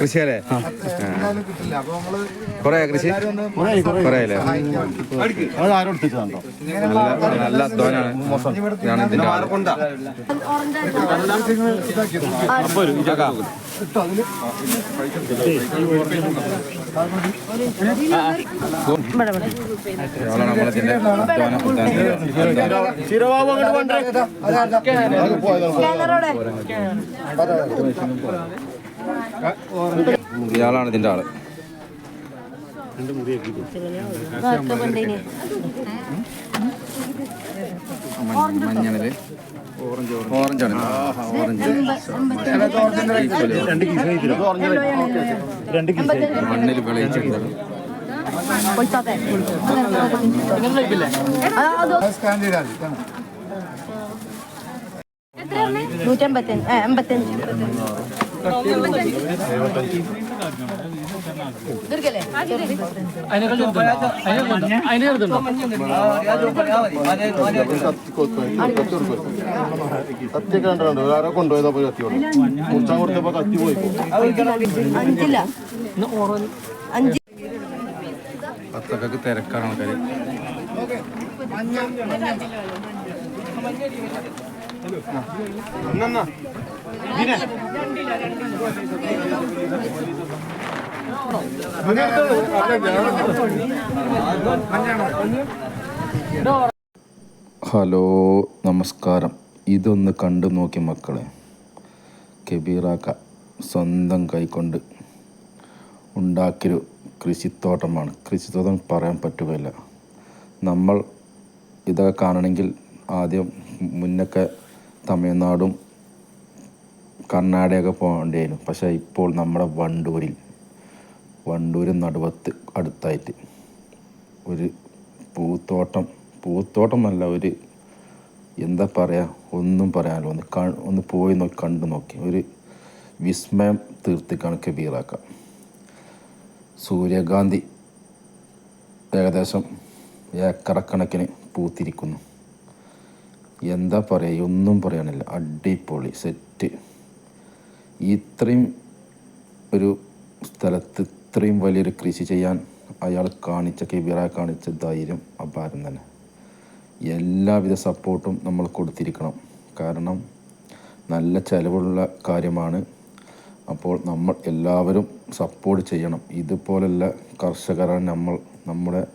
കൃഷിയല്ലേ കൊറേ കൃഷി? നല്ല നല്ല അധ്വാനാണ്. ഞാൻ ഇതിന്റെ നമ്മളിതിന്റെ ഇയാളാണ് ഇതിന്റെ ആൾ. മഞ്ഞണിൽ. ഓറഞ്ച് ഓറഞ്ചാണ് ഓറഞ്ച് രണ്ട് കിലോ മണ്ണിൽ വിളയിച്ചെടുത്തത് നൂറ്റമ്പത്തഞ്ച് ആ, അമ്പത്തഞ്ച് ദീർഘല്ലേ? കത്തി കണ്ടോ ആരോ കൊണ്ടുപോയതാ പോയി കത്തി കൊണ്ട് മുറിച്ചാൻ കൊടുത്തപ്പോ കത്തി പോയി പത്തൊക്കെ തിരക്കാണ് ആൾക്കാര് ഹലോ നമസ്കാരം. ഇതൊന്ന് കണ്ടു നോക്കി മക്കളെ. കെബീറാക്ക സ്വന്തം കൈകൊണ്ട് ഉണ്ടാക്കിയൊരു കൃഷിത്തോട്ടമാണ്. കൃഷിത്തോട്ടം പറയാൻ പറ്റുകയില്ല. നമ്മൾ ഇതൊക്കെ കാണണമെങ്കിൽ ആദ്യം മുന്നൊക്കെ തമിഴ്നാടും കർണാടകയൊക്കെ പോകേണ്ടിയായിരുന്നു പക്ഷേ ഇപ്പോൾ നമ്മുടെ വണ്ടൂരിൽ വണ്ടൂർ നടുവത്ത് അടുത്തായിട്ട്. ഒരു പൂത്തോട്ടം പൂത്തോട്ടമല്ല ഒരു എന്താ പറയുക ഒന്നും പറയാനല്ലോ. ഒന്ന് ക ഒന്ന് പോയി നോക്കി കണ്ടു നോക്കി. ഒരു വിസ്മയം തീർത്തിക്കാണ് കബീറാക്ക സൂര്യകാന്തി ഏകദേശം ഏക്കറക്കണക്കിന് പൂത്തിരിക്കുന്നു. എന്താ പറയുക ഒന്നും പറയാനില്ല. അടിപൊളി സെറ്റ്. ഇത്രയും ഒരു സ്ഥലത്ത് ഇത്രയും വലിയൊരു കൃഷി ചെയ്യാൻ അയാൾ കാണിച്ച കെബീറ കാണിച്ച ധൈര്യം അപാരം തന്നെ. എല്ലാവിധ സപ്പോർട്ടും നമ്മൾ കൊടുത്തിരിക്കണം. കാരണം നല്ല ചിലവുള്ള കാര്യമാണ്. അപ്പോൾ നമ്മൾ എല്ലാവരും സപ്പോർട്ട് ചെയ്യണം. ഇതുപോലുള്ള കർഷകരാണ് നമ്മൾ നമ്മുടെ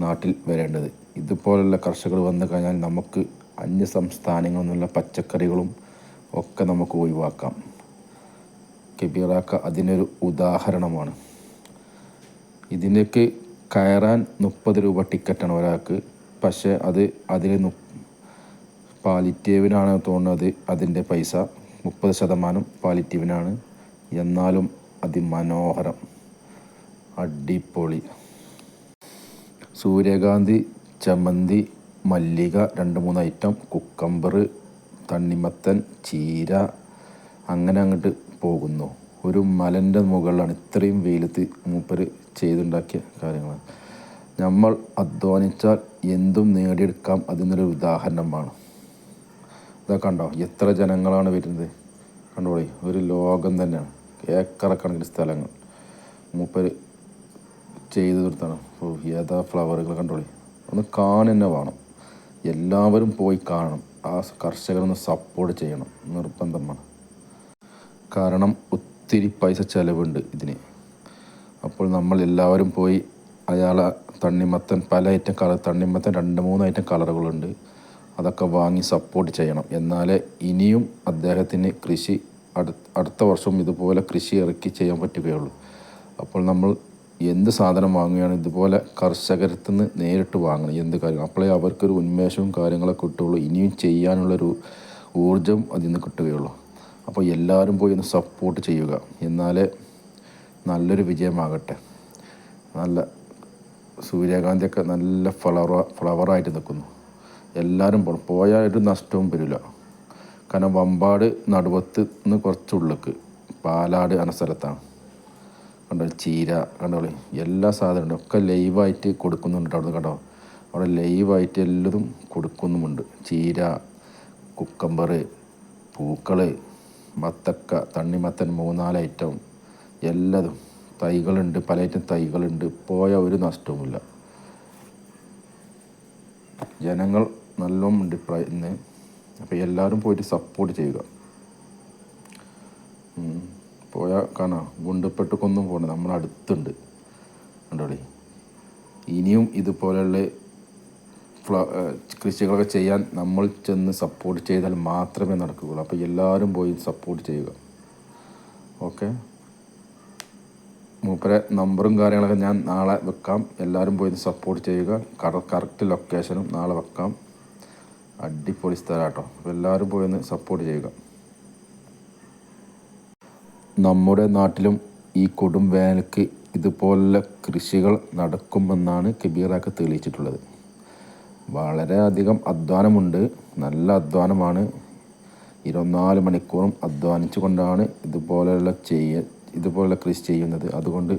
നാട്ടിൽ വരേണ്ടത്. ഇതുപോലുള്ള കർഷകർ വന്നു കഴിഞ്ഞാൽ നമുക്ക് അന്യ സംസ്ഥാനങ്ങളിൽ നിന്നുള്ള പച്ചക്കറികളും ഒക്കെ നമുക്ക് ഒഴിവാക്കാം. കെബീറാക്ക അതിനൊരു ഉദാഹരണമാണ്. ഇതിലേക്ക് കയറാൻ മുപ്പത് രൂപ ടിക്കറ്റാണ് ഒരാൾക്ക്. പക്ഷേ അത് അതിൽ പാലിറ്റീവിനാണ് തോന്നുന്നത് അതിന്റെ പൈസ. മുപ്പത് ശതമാനം പാലിറ്റീവിനാണ്. എന്നാലും അതിമനോഹരം. അടിപൊളി. സൂര്യകാന്തി ചമ്മന്തി മല്ലിക രണ്ട് മൂന്ന് ഐറ്റം. കുക്കമ്പർ തണ്ണിമത്തൻ ചീര അങ്ങനെ അങ്ങോട്ട് പോകുന്നു. ഒരു മലന്റെ മുകളിലാണ്. ഇത്രയും വെയിലത്ത് മൂപ്പര് ചെയ്തുണ്ടാക്കിയ കാര്യങ്ങളാണ്. നമ്മൾ അധ്വാനിച്ചാൽ എന്തും നേടിയെടുക്കാം അതിനൊരു ഉദാഹരണമാണ്. ഇതാ കണ്ടോ? എത്ര ജനങ്ങളാണ് വരുന്നത്? കണ്ടോളി ഒരു ലോകം തന്നെയാണ്. ഏക്കറക്കണക്കിന് സ്ഥലങ്ങൾ. മൂപ്പര് ചെയ്തു തീർത്താണ്. ഓ ഏതാ ഫ്ലവറുകൾ കണ്ടോളി? ഒന്ന് കാണുന്നെ വേണം. എല്ലാവരും പോയി കാണണം. ആ കർഷകരൊന്ന് സപ്പോർട്ട് ചെയ്യണം. നിർബന്ധമാണ്. കാരണം ഒത്തിരി പൈസ ചിലവുണ്ട് ഇതിന്. അപ്പോൾ നമ്മൾ എല്ലാവരും പോയി അയാളെ തണ്ണിമത്തൻ പല ഐറ്റം കളർ തണ്ണിമത്തൻ രണ്ട് മൂന്ന് ഐറ്റം കളറുകളുണ്ട് അതൊക്കെ വാങ്ങി സപ്പോർട്ട് ചെയ്യണം. എന്നാലേ ഇനിയും അദ്ദേഹത്തിന് കൃഷി അടുത്ത വർഷം ഇതുപോലെ കൃഷി ഇറക്കി ചെയ്യാൻ പറ്റുകയുള്ളൂ. അപ്പോൾ നമ്മൾ എന്ത് സാധനം വാങ്ങുകയാണ് ഇതുപോലെ കർഷകരത്തു നിന്ന് നേരിട്ട് വാങ്ങണം. എന്ത് കാര്യം? അപ്പോഴേ അവർക്കൊരു ഉന്മേഷവും കാര്യങ്ങളൊക്കെ കിട്ടുകയുള്ളൂ. ഇനിയും ചെയ്യാനുള്ളൊരു ഊർജം അതിൽ നിന്ന് കിട്ടുകയുള്ളൂ. അപ്പോൾ എല്ലാവരും പോയി ഒന്ന് സപ്പോർട്ട് ചെയ്യുക. എന്നാലേ നല്ലൊരു വിജയമാകട്ടെ. നല്ല സൂര്യകാന്തിയൊക്കെ നല്ല ഫ്ലവർ ഫ്ലവറായിട്ട് നിൽക്കുന്നു. എല്ലാവരും പോകണം പോയാൽ ഒരു നഷ്ടവും വരില്ല. കാരണം വമ്പാട് നടുവത്ത് നിന്ന് കുറച്ച് ഉള്ളിലേക്ക്. പാലാട് എന്ന സ്ഥലത്താണ്. കണ്ടോ? ചീര കണ്ടോ? എല്ലാ സാധനവും ഒക്കെ ലൈവായിട്ട് കൊടുക്കുന്നുണ്ട് അവിടെ കണ്ടോ? അവിടെ ലൈവായിട്ട് എല്ലതും കൊടുക്കുന്നുമുണ്ട്. ചീര കുക്കമ്പർ പൂക്കൾ മത്തക്ക തണ്ണിമത്തൻ മൂന്നാൽ ഐറ്റം എല്ലാതും. തൈകളുണ്ട് പലയിറ്റം തൈകളുണ്ട്. പോയ ഒരു നഷ്ടവുമില്ല. ജനങ്ങൾ നല്ലോണം ഉണ്ട് അപ്പോൾ എല്ലാവരും പോയിട്ട് സപ്പോർട്ട് ചെയ്യുക. പോയ കാണാം ഗുണ്ടപ്പെട്ടുക്കൊന്നും പോകണ്ട നമ്മൾ അടുത്തുണ്ട്. കണ്ടോളി? ഇനിയും ഇതുപോലെയുള്ള ഫ്ല കൃഷികളൊക്കെ ചെയ്യാൻ നമ്മൾ ചെന്ന് സപ്പോർട്ട് ചെയ്താൽ മാത്രമേ നടക്കുകയുള്ളൂ. അപ്പോൾ എല്ലാവരും പോയി സപ്പോർട്ട് ചെയ്യുക. ഓക്കെ മൂപ്പരെ നമ്പറും കാര്യങ്ങളൊക്കെ ഞാൻ നാളെ വെക്കാം. എല്ലാവരും പോയി സപ്പോർട്ട് ചെയ്യുക. കറക്റ്റ് ലൊക്കേഷനും നാളെ വെക്കാം. അടിപൊളി സ്ഥലം കേട്ടോ അപ്പോൾ എല്ലാവരും പോയി ഒന്ന് സപ്പോർട്ട് ചെയ്യുക. നമ്മുടെ നാട്ടിലും ഈ കൊടും വേനൽക്ക് ഇതുപോലെ കൃഷികൾ നടക്കുമെന്നാണ് കബീറാക്ക് തെളിയിച്ചിട്ടുള്ളത്. വളരെയധികം അധ്വാനമുണ്ട്. നല്ല അധ്വാനമാണ്. ഇരുപത്തിനാല് മണിക്കൂറും അധ്വാനിച്ചു കൊണ്ടാണ് ഇതുപോലെയുള്ള ചെയ്യ ഇതുപോലുള്ള കൃഷി ചെയ്യുന്നത്. അതുകൊണ്ട്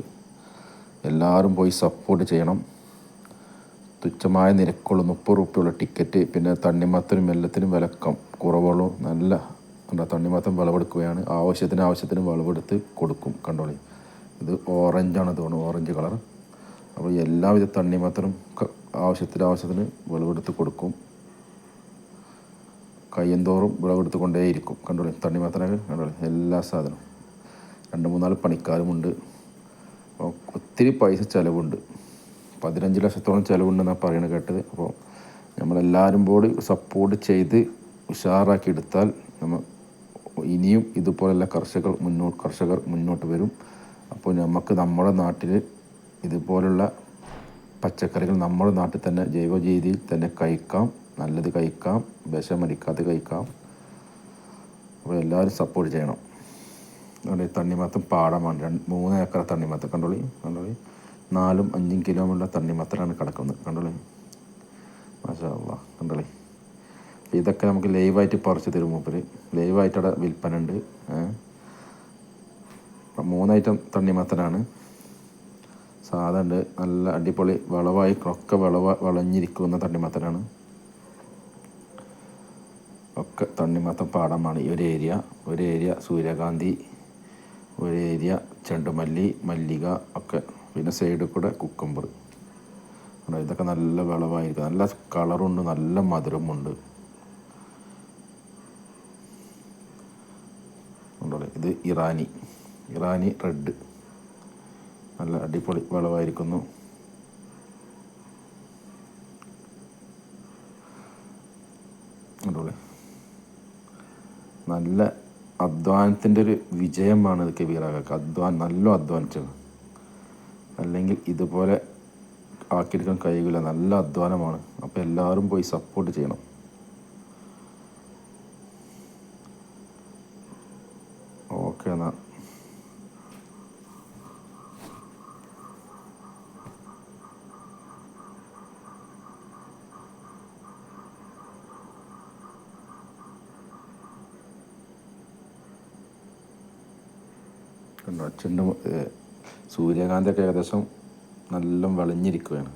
എല്ലാവരും പോയി സപ്പോർട്ട് ചെയ്യണം. തുച്ഛമായ നിരക്കുള്ള മുപ്പത് റുപ്യുള്ള ടിക്കറ്റ് പിന്നെ തണ്ണിമത്തനും എല്ലാത്തിനും വിലക്കം കുറവുള്ളൂ നല്ല എന്താ തണ്ണിമത്തം വിളവെടുക്കുകയാണ്. ആവശ്യത്തിന് ആവശ്യത്തിന് വിളവെടുത്ത് കൊടുക്കും കണ്ടോളി. ഇത് ഓറഞ്ചാണ് തോന്നുന്നു ഓറഞ്ച് കളർ അപ്പോൾ എല്ലാവിധ തണ്ണിമത്തനും ആവശ്യത്തിന് ആവശ്യത്തിന് വിളവെടുത്ത് കൊടുക്കും. കയ്യന്തോറും വിളവെടുത്ത് കൊണ്ടേയിരിക്കും കണ്ടോളി തണ്ണിമത്തനൊക്കെ കണ്ടോളി. എല്ലാ സാധനവും. രണ്ട് മൂന്നാൽ പണിക്കാരുമുണ്ട്. ഒത്തിരി പൈസ ചിലവുണ്ട്. പതിനഞ്ച് ലക്ഷത്തോളം ചിലവുണ്ടെന്നാണ് പറയുന്നത് കേട്ടത്. അപ്പോൾ നമ്മളെല്ലാവരും കൂടി സപ്പോർട്ട് ചെയ്ത് ഉഷാറാക്കി എടുത്താൽ നമ്മൾ ഇനിയും ഇതുപോലെയുള്ള കർഷകർ മുന്നോട്ട് കർഷകർ മുന്നോട്ട് വരും. അപ്പോൾ നമുക്ക് നമ്മുടെ നാട്ടിൽ ഇതുപോലുള്ള പച്ചക്കറികൾ നമ്മുടെ നാട്ടിൽ തന്നെ ജൈവ രീതിയിൽ തന്നെ കഴിക്കാം. നല്ലത് കഴിക്കാം. വിഷമടിക്കാതെ കഴിക്കാം. അപ്പോൾ എല്ലാവരും സപ്പോർട്ട് ചെയ്യണം. അതുകൊണ്ട് തണ്ണിമത്ത പാടമാണ്. രണ്ട് മൂന്ന് ഏക്കർ തണ്ണിമത്തം കണ്ടോളി? കണ്ടോളി? നാലും അഞ്ചും കിലോമീറ്റർ തണ്ണിമത്തനാണ് കിടക്കുന്നത്. കണ്ടോളി? മാഷാ കണ്ടോളി? ഇതൊക്കെ നമുക്ക് ലൈവായിട്ട് പറിച്ച് തരും മൂപ്പര്. ലൈവായിട്ട് അവിടെ വിൽപ്പന ഉണ്ട് മൂന്നൈറ്റം തണ്ണിമത്തനാണ്. സാധാ ഉണ്ട്. നല്ല അടിപൊളി വിളവായി ഒക്കെ വിളവ വിളഞ്ഞിരിക്കുന്ന തണ്ണിമത്തനാണ്. ഒക്കെ തണ്ണിമത്തം പാടമാണ് ഈ ഒരു ഏരിയ ഒരു ഏരിയ സൂര്യകാന്തി ഒരു ചെണ്ടുമല്ലി മല്ലിക ഒക്കെ പിന്നെ സൈഡിൽ കൂടെ കുക്കമ്പർ ഇതൊക്കെ നല്ല വിളവായിരിക്കും. നല്ല കളറുണ്ട് നല്ല മധുരമുണ്ട്. ഇത് ഇറാനി. ഇറാനി റെഡ് നല്ല അടിപൊളി വിളവായിരിക്കുന്നു. നല്ല അധ്വാനത്തിന്റെ ഒരു വിജയമാണ് ഇത് കബീറാക്ക് അധ്വാൻ നല്ല അധ്വാനിച്ചത്. അല്ലെങ്കിൽ ഇതുപോലെ ആക്കിയെടുക്കാൻ കഴിയില്ല. നല്ല അധ്വാനമാണ്. അപ്പോൾ എല്ലാവരും പോയി സപ്പോർട്ട് ചെയ്യണം. ഓക്കെ എന്നാൽ ചെണ്ട് സൂര്യകാന്തിയൊക്കെ ഏകദേശം നല്ല വളഞ്ഞിരിക്കുകയാണ്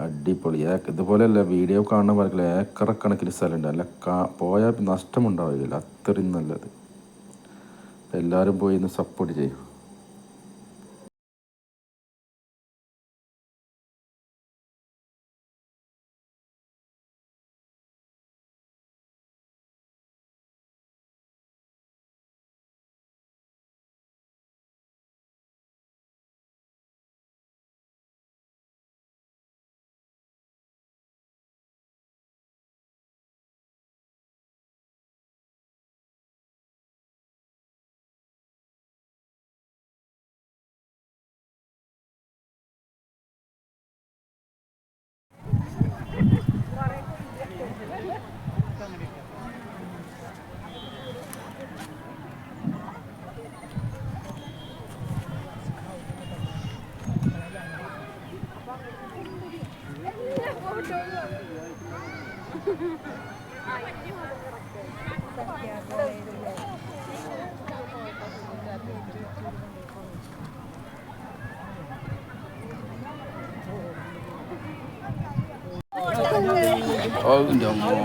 അടിപൊളി. ഇതുപോലെയല്ല വീഡിയോ കാണുന്ന പോലെ ഏക്കറക്കണക്കിന് സ്ഥലമുണ്ട്. അല്ല കാ പോയാൽ നഷ്ടമുണ്ടാവില്ല. അത്രയും നല്ലത്. എല്ലാവരും പോയി ഒന്ന് സപ്പോർട്ട് ചെയ്യും. 어, 아 근데 뭐